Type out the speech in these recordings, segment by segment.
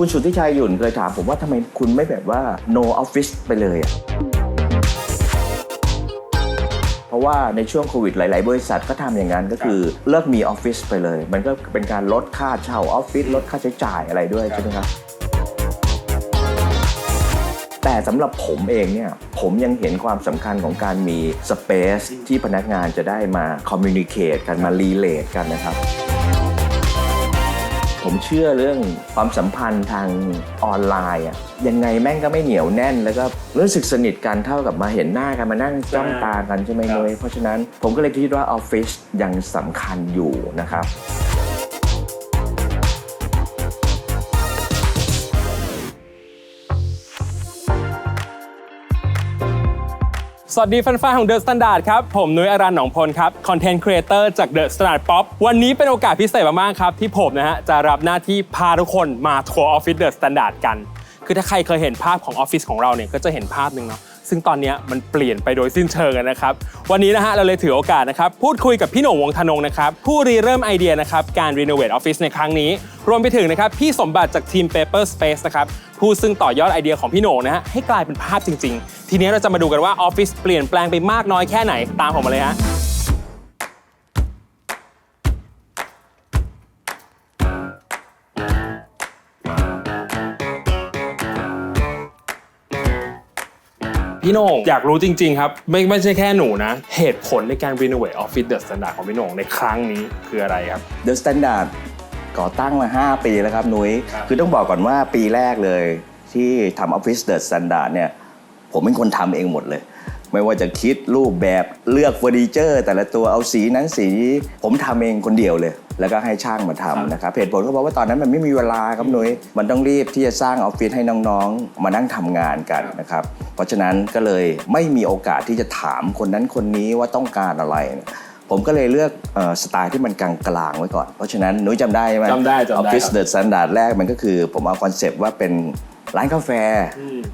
คุณสุทธิชัยหยุ่นเคยถามผมว่าทำไมคุณไม่แบบว่า no office ไปเลยอะเพราะว่าในช่วงโควิดหลาย ๆ บริษัทก็ทำอย่างนั้นก็คือเลิกมีออฟฟิศไปเลย มันก็เป็นการลดค่าเช่าออฟฟิศลดค่าใช้จ่ายอะไรด้วยใช่ไหมครับ แต่สำหรับผมเองเนี่ยผมยังเห็นความสำคัญของการมีสเปซที่พนักงานจะได้มาคอมมิ n นิเค e กันมารีเลทกันนะครับ ผมเชื่อเรื่องความสัมพันธ์ทางออนไลน์อะยังไงแม่งก็ไม่เหนียวแน่น แล้วก็รู้สึกสนิทกันเท่ากับมาเห็นหน้ากันมานั่งจ้องตากันใช่ไหมนุ้ยเพราะฉะนั้นผมก็เลยคิดว่าออฟฟิศยังสำคัญอยู่นะครับ สวัสดีแฟนๆของ The Standard ครับ ผมนุ้ยอารันหนองพลครับ คอนเทนต์ครีเอเตอร์จาก The Standard Pop วันนี้เป็นโอกาสพิเศษมากๆครับ ที่ผมนะฮะ จะรับหน้าที่พาทุกคนมาทัวร์ออฟฟิศ The Standard กัน คือถ้าใครเคยเห็นภาพของออฟฟิศของเราเนี่ยก็จะเห็นภาพหนึ่งเนาะ ซึ่งตอนนี้มันเปลี่ยนไปโดยสิ้นเชิงนะครับ วันนี้นะฮะเราเลยถือโอกาสนะครับพูดคุยกับพี่หน่งวงธนงนะครับผู้รีเริ่มไอเดียนะครับการรีโนเวทออฟฟิศในครั้งนี้ รวมไปถึงนะครับพี่สมบัติจากทีม Paper Space นะครับผู้ซึ่งต่อยอดไอเดียของพี่โหน่งนะฮะให้กลายเป็นภาพจริง ๆ ทีนี้เราจะมาดูกันว่าออฟฟิศเปลี่ยนแปลงไปมากน้อยแค่ไหนตามผมมาเลยฮะ พี่โหน่งอยากรู้จริง ๆ ครับ ไม่ไม่ใช่แค่หนูนะ เหตุผลในการรีโนเวทออฟฟิศเดอะสแตนดาร์ดของพี่โหน่งในครั้งนี้คืออะไรครับ The Standard ก่อตั้งมา 5 ปีแล้วครับนุ้ยครับ คือต้องบอกก่อนว่าปีแรกเลย ที่ทำ Office The Standard เนี่ยผมเป็นคนทำเองหมดเลย ไม่ว่าจะคิดรูปแบบเลือกเฟอร์นิเจอร์ แต่ละตัวเอาสีนั้นสีนี้ผมทำเองคนเดียวเลย แล้วก็ให้ช่างมาทำนะครับเหตุผลก็เพราะว่าตอนนั้นมันไม่มีเวลาครับนุ้ยมันต้องรีบที่จะสร้างออฟฟิศให้น้องๆ มานั่งทำงานกันนะครับ เพราะฉะนั้นก็เลยไม่มีโอกาสที่จะถามคนนั้นคนนี้ว่าต้องการอะไรผมก็เลยเลือกเอ่อสไตล์ที่มันกลางๆไว้ก่อน เพราะฉะนั้นนุ้ยจำได้ไหมจำได้จำได้ออฟฟิศครับเดอะสแตนดาร์ดแรกมันก็คือ ผมเอาคอนเซปต์ว่าเป็น ร้านกาแฟ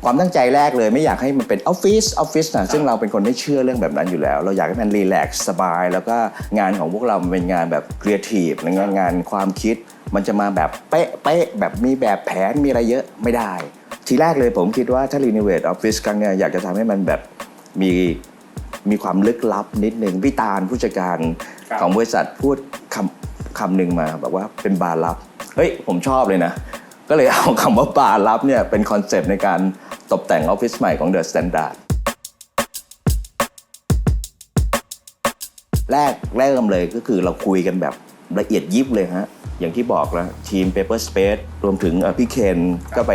ความตั้งใจแรกเลยไม่อยากให้มันเป็นออฟฟิศออฟฟิศนะซึ่งเราเป็นคนไม่เชื่อเรื่องแบบนั้นอยู่แล้ว เราอยากให้มันรีแลกซ์สบาย แล้วก็งานของพวกเรามันเป็นงานแบบครีเอทีฟงานงานความคิด มันจะมาแบบเป๊ะเป๊ะแบบมีแบบแผนมีอะไรเยอะไม่ได้ ทีแรกเลยผมคิดว่าถ้ารีโนเวทออฟฟิศครั้งเนี้ยอยากจะทำให้มันแบบมีมีความลึกลับนิดหนึ่งพี่ตาลผู้จัดการครับของบริษัทพูดคำคำหนึ่งมาแบบว่าเป็นบาร์ลับ เฮ้ยผมชอบเลยนะ ก็เลยเอาคำว่าบาร์ลับเนี่ยเป็นคอนเซปต์ในการตกแต่งออฟฟิศใหม่ของ The Standard แรกแรกเริ่มเลยก็คือเราคุยกันแบบละเอียดยิบเลยฮะ อย่างที่บอกแล้วทีม Paper Space รวมถึงพี่เคนก็ไป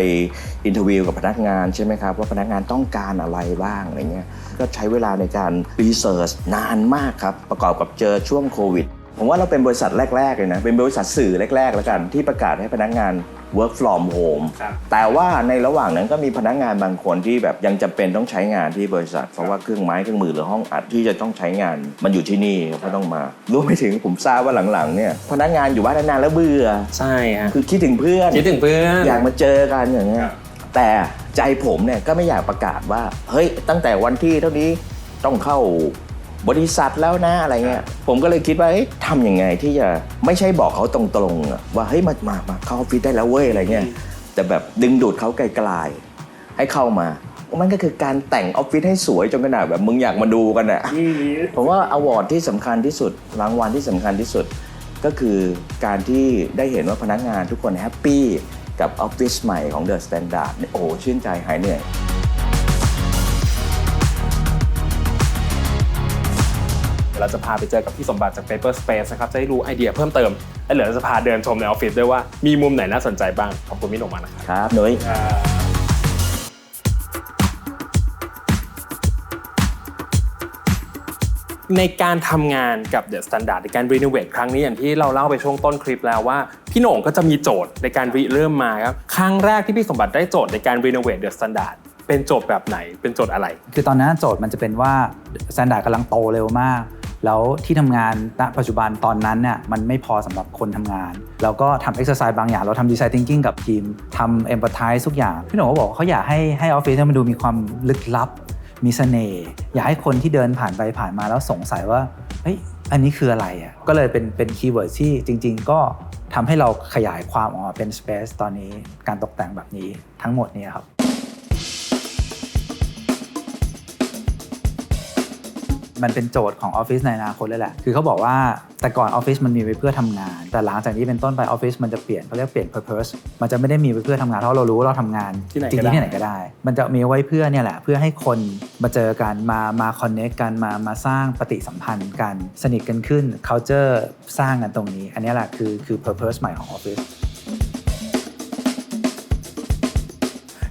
อินเทอร์วิวกับพนักงานใช่ไหมครับ ว่าพนักงานต้องการอะไรบ้างอะไรเงี้ยก็ใช้เวลาในการรีเสิร์ชนานมากครับ ประกอบกับเจอช่วงโควิดผมว่าเราเป็นบริษัทแรกๆเลยนะ เป็นบริษัทสื่อแรกๆแล้วกันที่ประกาศให้พนักงาน work from home ครับ แต่ว่าในระหว่างนั้นก็มีพนักงานบางคนที่แบบยังจำเป็นต้องใช้งานที่บริษัท เพราะว่าเครื่องไม้เครื่องมือหรือห้องอัดที่จะต้องใช้งาน มันอยู่ที่นี่ก็ต้องมารวมไปถึงผมทราบว่าหลังๆเนี่ยพนักงานอยู่บ้านนานๆแล้วเบื่อ ใช่ฮะคือคิดถึงเพื่อน คิดถึงเพื่อน อยากมาเจอกันอย่างเงี้ยครับ แต่ใจผมเนี่ยก็ไม่อยากประกาศว่า เฮ้ยตั้งแต่วันที่เท่านี้ต้องเข้า บริษัทแล้วนะอะไรเงี้ยผมก็เลยคิดว่าเอ๊ะทำยังไงที่จะไม่ใช่บอกเขาตรงๆอะว่าเฮ้ยมามามาเข้าออฟฟิศได้แล้วเว้ยอะไรเงี้ยแต่แบบดึงดูดเขาไกลๆให้เข้ามามันก็คือการแต่งออฟฟิศให้สวยจนขนาดแบบมึงอยากมาดูกันอะผมว่าอวอร์ดที่สำคัญที่สุดรางวัลที่สำคัญที่สุด ก็คือการที่ได้เห็นว่าพนักงานทุกคนแฮปปี้กับออฟฟิศใหม่ของ The Standard เนี่ยโอ้โหชื่นใจหายเหนื่อย ดี๋ยวเราจะพาไปเจอกับพี่สมบัติจาก Paper Space นะครับจะได้รู้ไอเดียเพิ่มเติมและเดี๋ยวเราจะพาเดินชมในออฟฟิศด้วยว่ามีมุมไหนน่าสนใจบ้างขอบคุณพี่หนุ่มมากนะครับครับนุ้ยในการทำงานกับ The Standard ในการรีโนเวทครั้งนี้อย่างที่เราเล่าไปช่วงต้นคลิปแล้วว่า พี่โหน่งก็จะมีโจทย์ในการริเริ่มมาครับครั้งแรกที่พี่สมบัติได้โจทย์ในการรีโนเวท The Standard เป็นโจทย์แบบไหนเป็นโจทย์อะไร คือตอนนั้นโจทย์มันจะเป็นว่าสแตนดาร์ดกำลังโตเร็วมาก แล้วที่ทำงานณปัจจุบันตอนนั้นเนี่ยมันไม่พอสำหรับคนทำงาน เราก็ทำเอ็กซ์ไซส์บางอย่าง เราทำดีไซน์ thinking กับทีมทำเอมพัตไทส์ทุกอย่าง พี่หนุ่มก็บอกเขาอยากให้ให้ออฟฟิศมันดูมีความลึกลับ มีเสน่ห์อยากให้คนที่เดินผ่านไปผ่านมาแล้วสงสัยว่าเฮ้ยอันนี้คืออะไรอะก็เลยเป็นเป็นคีย์เวิร์ดที่จริง ๆ ก็ทำให้เราขยายความออกมาเป็น Space ตอนนี้การตกแต่งแบบนี้ทั้งหมดนี่ยครับ มันเป็นโจทย์ของออฟฟิศในอนาคตเลยแหละ คือเขาบอกว่าแต่ก่อนออฟฟิศมันมีไว้เพื่อทำงาน แต่หลังจากนี้เป็นต้นไปออฟฟิศมันจะเปลี่ยนเขาเรียกเปลี่ยน purpose มันจะไม่ได้มีไว้เพื่อทำงานเพราะเรารู้ว่าเราทำงานที่ไหนจริก็งได้ๆที่ไหนก็ได้ มันจะมีไว้เพื่อเนี่ยแหละเพื่อให้คนมาเจอกันมามา connect กันมามาสร้างปฏิสัมพันธ์กันสนิทกันขึ้น culture สร้างกันตรงนี้ อันนี้แหละคือคือ purpose ใหม่ของออฟฟิศ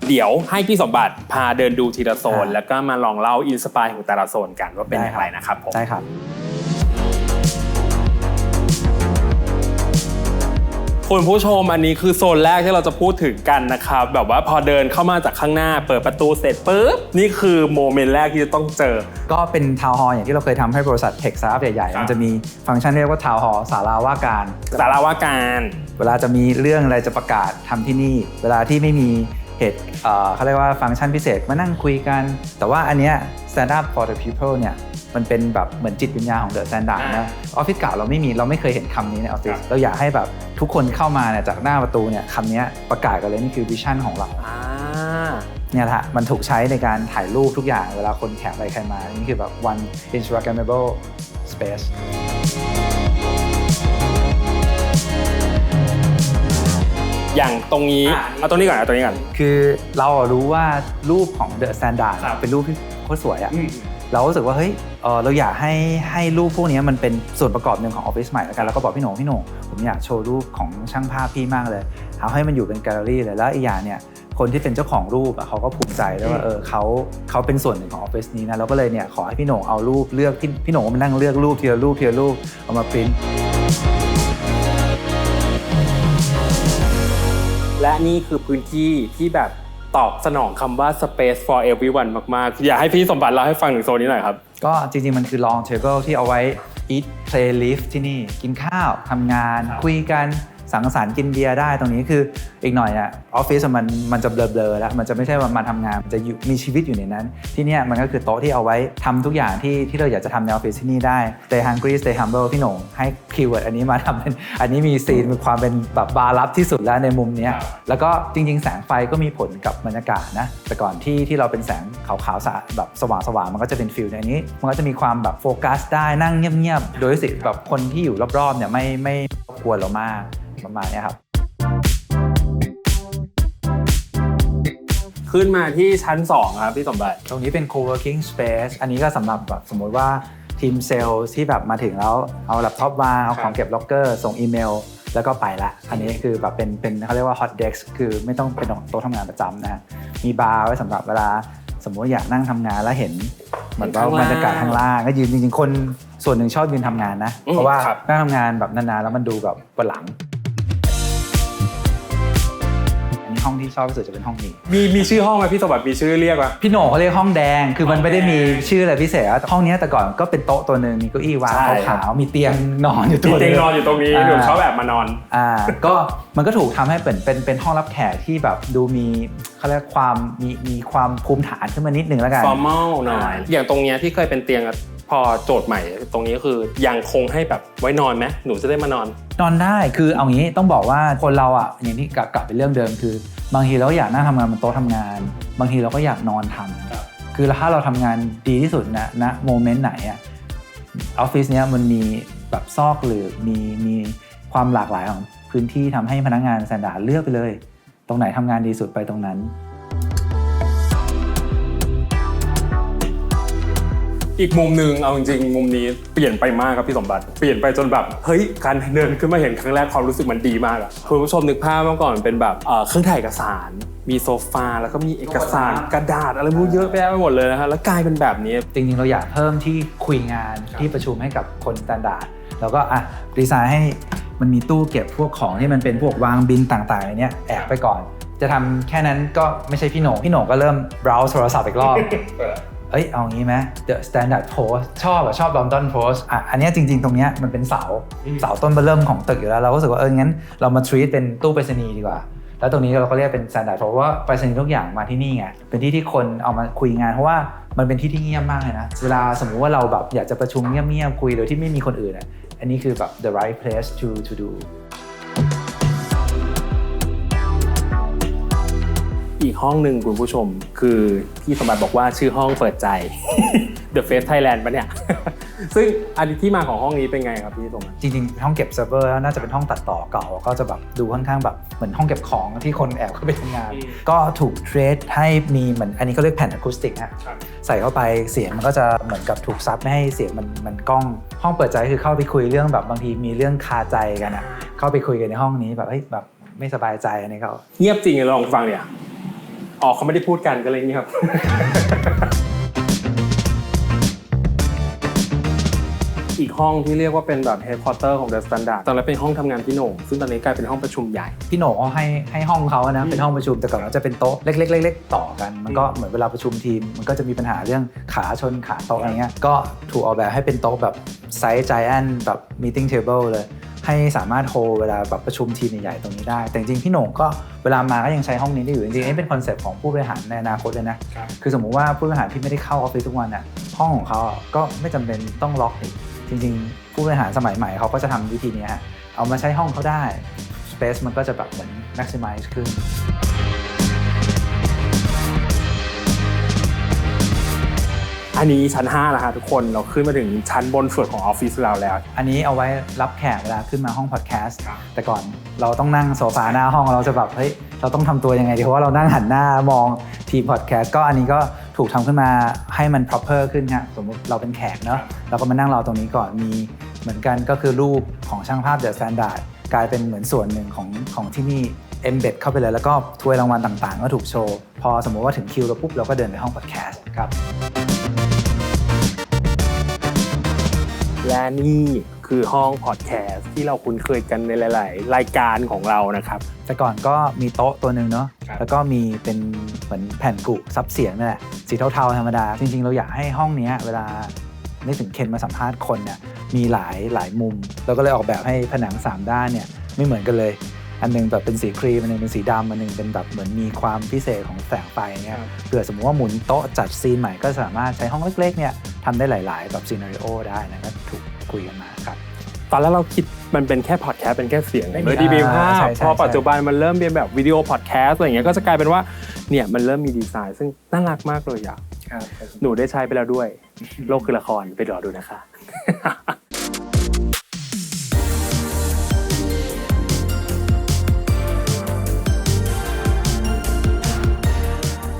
เดี๋ยวให้พี่สมบัติพาเดินดูทีละโซนอ่าแล้วก็มาลองเล่าอินสปายของแต่ละโซนกันว่าเป็นอย่างไรนะครับผมใช่ครับ คุณผู้ชมอันนี้คือโซนแรกที่เราจะพูดถึงกันนะครับ แบบว่าพอเดินเข้ามาจากข้างหน้า เปิดประตูเสร็จปุ๊บนี่คือโมเมนต์แรกที่จะต้องเจอ ก็เป็นทาวน์ฮอลล์อย่างที่เราเคยทำให้บริษัทเทคสตาร์ทใหญ่ครับๆมันจะมีฟังก์ชันเรียกว่าทาวน์ฮอลล์ศาลาว่าการ สาราว่าการ เวลาจะมีเรื่องอะไรจะประกาศทำที่นี่ เวลาที่ไม่มี เหตุเอ่อเขาเรียกว่าฟังก์ชันพิเศษมานั่งคุยกัน แต่ว่าอันเนี้ย stand up for the people เนี่ยมันเป็นแบบเหมือนจิตวิญญาณของ The Standard อ่านะออฟฟิศเก่าเราไม่มีเราไม่เคยเห็นคำนี้ในออฟฟิศครับเราอยากให้แบบทุกคนเข้ามาเนี่ยจากหน้าประตูเนี่ยคำเนี้ยประกาศกันเลยนี่คือวิชั่นของเราอ่าเนี่ยแหละมันถูกใช้ในการถ่ายรูปทุกอย่างเวลาคนแขกไปใครมา นี่คือแบบ one Instagrammable space อย่างตรงนี้เอาตรงนี้ก่อนเอาตรงนี้ก่อน คือเราอะรู้ว่ารูปของ The Standard ครับ เป็นรูปที่โคตรสวยอะเรารู้สึกว่าเฮ้ยเอ่อเราอยากให้ให้รูปพวกนี้มันเป็นส่วนประกอบหนึ่งของออฟฟิศใหม่แล้วกันแล้วก็บอกพี่โหน่งพี่โหน่งผมอยากโชว์รูปของช่างภาพพี่มากเลยเอาให้มันอยู่เป็นแกลเลอรี่เลยแล้วอีกอย่างเนี่ยคนที่เป็นเจ้าของรูปอะเขาก็ภูมิใจด้วยว่าเออเขาเขาเป็นส่วนหนึ่งของออฟฟิศนี้นะเราก็เลยเนี่ยขอให้พี่โหน่งเอารูปเลือกพี่พี่โหน่งก็มานั่งเลือกรูปทีละรูปทีละรูปเอามาปริ้น และนี่คือพื้นที่ที่แบบตอบสนองคำว่า space for everyone มากๆ อยากให้พี่สมบัติเล่าให้ฟังถึงโซนนี้หน่อยครับ ก็จริงๆ มันคือ long table ที่เอาไว้ eat play live ที่นี่ กินข้าวทำงาน คุยกัน สังสรรค์กินเบียร์ได้ตรงนี้คืออีกหน่อยอะออฟฟิศมันมันจะเบลอๆแล้วมันจะไม่ใช่ว่ามาทำงานมันจะอยู่มีชีวิตอยู่ในนั้น ที่เนี่ยมันก็คือโต๊ะที่เอาไว้ทำทุกอย่างที่ที่เราอยากจะทำในออฟฟิศที่นี่ได้ stay hungry stay humble พี่หนงให้คีย์เวิร์ดอันนี้มาทำเป็นอันนี้มีซีนมีความเป็นแบบบาร์ลับที่สุดแล้วในมุมเนี้ยครับแล้วก็จริงๆ แสงไฟก็มีผลกับบรรยากาศนะแต่ก่อนที่ที่เราเป็นแสงขาวๆสะแบบสว่างๆมันก็จะเป็นฟิลในนี้ มันก็จะมีความแบบโฟกัสได้นั่งเงียบๆโดยรู้สึกแบบคนที่อยู่รอบๆเนี่ยไม่ไม่รบกวนเรามาก ประมาณเนี้ยครับขึ้นมาที่ชั้น 2 ครับพี่สมบัติ ตรงนี้เป็น co-working space อันนี้ก็สำหรับแบบสมมติว่าทีมเซลล์ที่แบบมาถึงแล้วเอาแล็ปท็อปวางเอาของเก็บล็อกเกอร์ ส่งอีเมล แล้วก็ไปละ อันนี้คือแบบเป็นเป็นเขาเรียกว่า hot desk คือไม่ต้องเป็นโต๊ะทำงานประจำนะฮะมีบาร์ไว้สำหรับเวลาสมมติอยากนั่งทำงานแล้วเห็นเหมือนว่าข้างล่างบรรยากาศข้างล่างก็ยืนจริงๆคนส่วนหนึ่งชอบยืนทำงานนะอืมเพราะว่าครับนั่งทำงานแบบนานๆแล้วมันดูแบบปวดหลัง ที่ชอบที่สุดจะเป็นห้องนี้ มีมีชื่อห้องไหมพี่สมบัติมีชื่อเรียกว่า พี่โหน่งเขาเรียกห้องแดง คือมันไม่ได้มีห้องแดงชื่ออะไรพิเศษอะห้องเนี้ยแต่ก่อนก็เป็นโต๊ะตัวหนึ่งมีเก้าอี้วางใช่ขาวๆมีเตียงนอนอยู่ตัมีวหเตียงง นอนอยู่ตรงนี้อ่า หนูชอบแบบมานอน อ่าก็มันก็ถูกทำให้เป็นเป็นเป็นห้องรับแขกที่แบบดูมีเขาเรียกความมีมีความภูมิฐานขึ้นมานิดนึงแล้วกัน formal หน่อยอ่าอย่างตรงเนี้ยที่เคยเป็นเตียงอะ พอโจทย์ใหม่ตรงนี้คือยังคงให้แบบไว้นอนไหมหนูจะได้มานอน นอนได้คือเอางี้ต้องบอกว่าคนเราอะอย่างที่กลับกลับไปเรื่องเดิมคือ บางทีเราก็อยากนั่งทำงานบนโต๊ะทำงาน บางทีเราก็อยากนอนทำคือถ้าเราทำงานดีที่สุดนะณโมเมนต์ไหนอะออฟฟิศเนี้ยมันมีแบบซอกหรือมีมีความหลากหลายของพื้นที่ทำให้พนักงานแซนดาร์ดเลือกไปเลย ตรงไหนทำงานดีสุดไปตรงนั้น อีกมุมหนึ่งเอาจริงๆมุมนี้เปลี่ยนไปมากครับพี่สมบัติ เปลี่ยนไปจนแบบเฮ้ยการเดินขึ้นมาเห็นครั้งแรกความรู้สึกมันดีมากอะคุณผู้ชมนึกภาพเมื่อก่อนเป็นแบบเอ่อเครื่องถ่ายเอกสาร มีโซฟาแล้วก็มีเอกสารกระดาษอะไรไม่รู้เยอะแยะไปหมดเลยนะฮะแล้วกลายเป็นแบบนี้ จริงๆ เราอยากเพิ่มที่คุยงานที่ประชุมให้กับคนสแตนดาร์ดแล้วก็อะดีไซน์ให้มันมีตู้เก็บพวกของที่มันเป็นพวกวางบินต่างๆอย่างเนี้ยแอบไปก่อน จะทำแค่นั้นก็ไม่ใช่พี่โหน่งพี่โหน่งก็เริ่ม browse โทรศัพท์อีกรอบ เอ้ยเอางี้ไหม The Standard Post ชอบอะชอบ London Post อะอันเนี้ยจริง ๆ ตรงเนี้ยมันเป็นเสาอืมเสาต้นเบอร์เริ่มของตึกอยู่แล้ว เราก็รู้สึกว่าเอองั้นเรามา treat เป็นตู้ไปรษณีย์ดีกว่า แล้วตรงนี้เราก็เรียกเป็น standard เพราะว่าไปรษณีย์ทุกอย่างมาที่นี่ไงเป็นที่ที่คนเอามาคุยงานเพราะว่ามันเป็นที่ที่เงียบมากเลยนะ เวลาสมมุติว่าเราแบบอยากจะประชุมเงียบๆคุยโดยที่ไม่มีคนอื่นอะอันนี้คือแบบ the right place to to do กห้องหนึ่งคุณผู้ชม คือพี่สมบัติบอกว่าชื่อห้องเปิดใจ The Face Thailand ปะเนี่ย ซึ่งอันนี้ที่มาของห้องนี้เป็นไงครับพี่สมบัติจริงๆ ห้องเก็บเซิร์ฟเวอร์น่าจะเป็นห้องตัดต่อเก่า ก็จะแบบดูค่อนข้างแบบเหมือนห้องเก็บของที่คนแอบเข้าไปทำงานอืมก็ถูกเทรดให้มีเหมือนอันนี้เขาเรียกแผ่นอะคูสติกฮะครับใส่เข้าไปเสียงมันก็จะเหมือนกับถูกซับไม่ให้เสียงมันมันกล้อง ห้องเปิดใจคือเข้าไปคุยเรื่องแบบบางทีมีเรื่องคาใจกันอะเข้าไปคุยกันในห้องนี้แบบเฮ้ยแบบไม่สบายใจอันนี้เขาเงียบจริงลองฟังเนี่ย อ๋อเขาไม่ได้พูดกันก็เลยเงียบอีกห้องที่เรียกว่าเป็นแบบ headquarter ของ The Standard ตอนแรกเป็นห้องทำงานพี่โหน่งซึ่งตอนนี้กลายเป็นห้องประชุมใหญ่ พี่โหน่เขาให้ให้ห้องเขาอะนะอืมเป็นห้องประชุมแต่ก่อนเราจะเป็นโต๊ะเล็กๆเล็กๆต่อกัน มันก็อืมเหมือนเวลาประชุมทีม มันก็จะมีปัญหาเรื่องขาชนขาโต๊ะอะไรเงี้ยก็ถูกออกแบบให้เป็นโต๊ะแบบไซส์ giant แบบ meeting table เลย ให้สามารถโฮเวลาแบบประชุมทีมใหญ่ๆตรงนี้ได้ แต่จริงๆพี่โหน่งก็เวลามาก็ยังใช้ห้องนี้ได้อยู่จริงๆอันนี้เป็นคอนเซปต์ของผู้บริหารในอนาคตเลยนะครับคือสมมุติว่าผู้บริหารที่ไม่ได้เข้าออฟฟิศทุกวันอะห้องของเขาอะก็ไม่จำเป็นต้องล็อกอีกจริง ๆ ผู้บริหารสมัยใหม่เขาก็จะทำวิธีเนี้ยฮะเอามาใช้ห้องเขาได้ Space มันก็จะแบบเหมือน maximize ขึ้น อันนี้ชั้น5แล้วฮะทุกคนเราขึ้นมาถึงชั้นบนสุดของออฟฟิศเราแล้ว อันนี้เอาไว้รับแขกเวลาขึ้นมาห้องพอดแคสต์ครับแต่ก่อนเราต้องนั่งโซฟาหน้าห้องเราจะแบบเฮ้ยเราต้องทำตัวยังไงดีเพราะว่าเรานั่งหันหน้ามองทีมพอดแคสต์ก็อันนี้ก็ถูกทำขึ้นมาให้มัน proper ขึ้นฮะสมมติเราเป็นแขกเนอะเราก็มานั่งรอตรงนี้ก่อนมีเหมือนกันก็คือรูปของช่างภาพเดอะสแตนดาร์ดกลายเป็นเหมือนส่วนหนึ่งของของที่นี่ embed เข้าไปเลยแล้วก็ถ้วยรางวัลต่างๆ ก็ถูกโชว์ พอสมมติว่าถึงคิวเราปุ๊บเราก็เดินไปห้องพอดแคสต์ครับ และนี่คือห้องพอดแคสต์ที่เราคุ้นเคยกันในหลาย ๆ รายการของเรานะครับ แต่ก่อนก็มีโต๊ะตัวหนึ่งเนาะครับแล้วก็มีเป็นเหมือนแผ่นกุซับเสียงนั่นแหละสีเทาๆธรรมดา จริง ๆ เราอยากให้ห้องเนี้ยเวลานึกถึงเคนมาสัมภาษณ์คนเนี่ยมีหลายหลายมุม เราก็เลยออกแบบให้ผนัง 3 ด้านเนี่ยไม่เหมือนกันเลย อันหนึงแบบเป็นสีครีมอันหนึงเป็นสีดำอันหนึงเป็นแบบเหมือนมีความพิเศษของแสงไฟเนี่ยครับเผื่อสมมติว่าหมุนโต๊ะจัดซีนใหม่ก็สามารถใช้ห้องเล็กๆเนี่ยทำได้หลาย ๆ แบบซีนารีโอได้นะก็ถูกคุยกันมาครับตอนแรกเราคิดมันเป็นแค่พอดแคสต์เป็นแค่เสียงไม่มีเลยดีมีภาพใช่ใช่พอใช่ปัจจุบันมันเริ่มเป็นแบบวิดีโอพอดแคสต์อะไรอย่างเงี้ยก็จะกลายเป็นว่าเนี่ยมันเริ่มมีดีไซน์ ซึ่งน่ารักมากเลยอะหนูได้ใช้ไปแล้วด้วย โลกคือละครไปรอดูนะคะ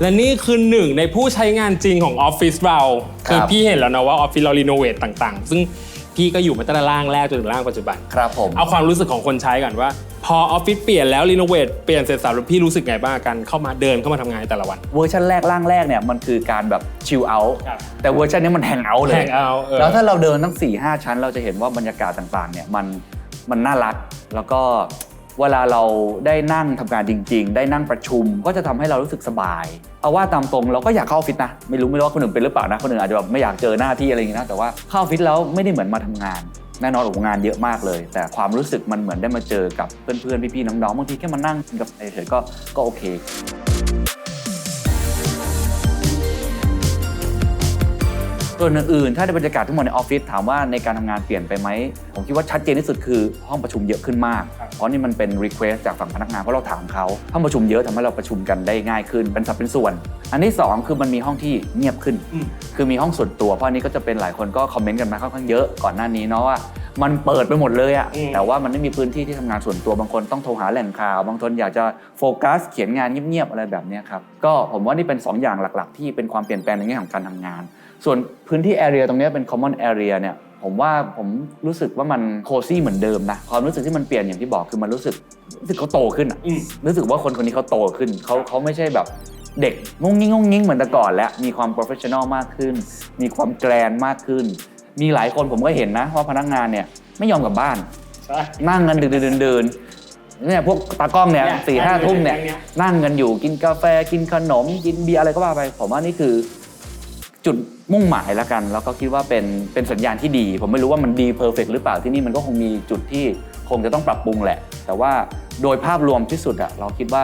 และนี่คือหนึ่งในผู้ใช้งานจริงของออฟฟิศเราครับ คือพี่เห็นแล้วนะว่าออฟฟิศเรารีโนเวทต่างๆ ซึ่งพี่ก็อยู่มาตั้งแต่ร่างแรกจนถึงร่างปัจจุบัน ครับผม เอาความรู้สึกของคนใช้ก่อนว่า พอออฟฟิศเปลี่ยนแล้วรีโนเวทเปลี่ยนเสร็จสับแล้วพี่รู้สึกไงบ้างกับการเข้ามาเดินเข้ามาทำงานในแต่ละวัน เวอร์ชันแรกร่างแรกเนี่ยมันคือการแบบชิลเอาท์ครับแต่เวอร์ชันนี้มันแฮงเอาท์เลย hang out เออ แล้วถ้าเราเดินทั้ง4 5ชั้นเราจะเห็นว่าบรรยากาศต่างๆเนี่ยมันมันน่ารักแล้วก็ เวลาเราได้นั่งทำงานจริง ๆ ได้นั่งประชุมก็จะทำให้เรารู้สึกสบาย เอาว่าตามตรงเราก็อยากเข้าออฟฟิศนะ ไม่รู้ไม่รู้ว่าคนอื่นเป็นหรือเปล่านะ คนอื่นอาจจะแบบไม่อยากเจอหน้าที่อะไรอย่างงี้นะแต่ว่าเข้าออฟฟิศแล้วไม่ได้เหมือนมาทำงานแน่นอนโอ้งานเยอะมากเลย แต่ความรู้สึกมันเหมือนได้มาเจอกับเพื่อนๆพี่ๆน้องๆบางทีแค่มานั่งกินกับเฉยๆก็ก็โอเค ส่วนอื่นๆ ถ้าในบรรยากาศทั้งหมดในออฟฟิศถามว่าในการทำงานเปลี่ยนไปไหม ผมคิดว่าชัดเจนที่สุดคือห้องประชุมเยอะขึ้นมาก เพราะนี่มันเป็นรีเควสจากฝั่งพนักงานเพราะเราถามเขาห้องประชุมเยอะทำให้เราประชุมกันได้ง่ายขึ้น เป็นสัดเป็นส่วน อันที่สองคือมันมีห้องที่เงียบขึ้นอืมคือมีห้องส่วนตัวเพราะอันนี้ก็จะเป็นหลายคนก็คอมเมนต์กันมาค่อนข้างเยอะก่อนหน้านี้เนาะว่ามันเปิดไปหมดเลยอะอืมแต่ว่ามันไม่มีพื้นที่ที่ทำงานส่วนตัวบางคนต้องโทรหาแหล่งข่าว บางคนอยากจะโฟกัส เขียนงานเงียบๆอะไรแบบเนี้ยครับก็ผมว่านี่เป็นสองอย่างหลัก ๆ ที่เป็นความเปลี่ยนแปลงในแง่ของการทำงาน ส่วนพื้นที่ area ตรงเนี้ยเป็น common area เนี่ยผมว่าผมรู้สึกว่ามันโคซี่เหมือนเดิมนะความรู้สึกที่มันเปลี่ยนอย่างที่บอกคือมันรู้สึกรู้สึกเขาโตขึ้นอะอืมรู้สึกว่าคนคนนี้เขาโตขึ้นเขาเขาไม่ใช่แบบเด็กงงงิ้งงงงิ้งเหมือนแต่ก่อนแล้วมีความ professional มากขึ้น มีความแกรนมากขึ้น มีหลายคนผมก็เห็นนะว่าพนักงานเนี่ยไม่ยอมกลับบ้านใช่นั่งกันดึกๆเดินๆเนี่ยพวกตากล้องเนี่ยเนี่ยสี่ห้าทุ่มเนี่ยเนี่ยนั่งกันอยู่กินกาแฟกินขนมกินเบียร์อะไรก็ว่าไป ผมว่านี่คือ จุดมุ่งหมายแล้วกัน แล้วก็คิดว่าเป็นเป็นสัญญาณที่ดี ผมไม่รู้ว่ามันดีเพอร์เฟกหรือเปล่าที่นี่มันก็คงมีจุดที่คงจะต้องปรับปรุงแหละ แต่ว่าโดยภาพรวมที่สุดอะเราคิดว่า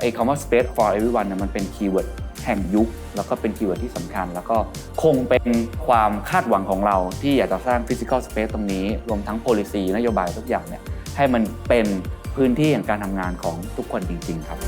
ไอ้คำว่า space for everyone เนี่ยมันเป็นคีย์เวิร์ดแห่งยุค แล้วก็เป็นคีย์เวิร์ดที่สำคัญ แล้วก็คงเป็นความคาดหวังของเราที่อยากจะสร้าง physical space ตรงนี้ รวมทั้ง policy นโยบายทุกอย่างเนี่ยให้มันเป็นพื้นที่แห่งการทำงานของทุกคนจริง ๆ ครับ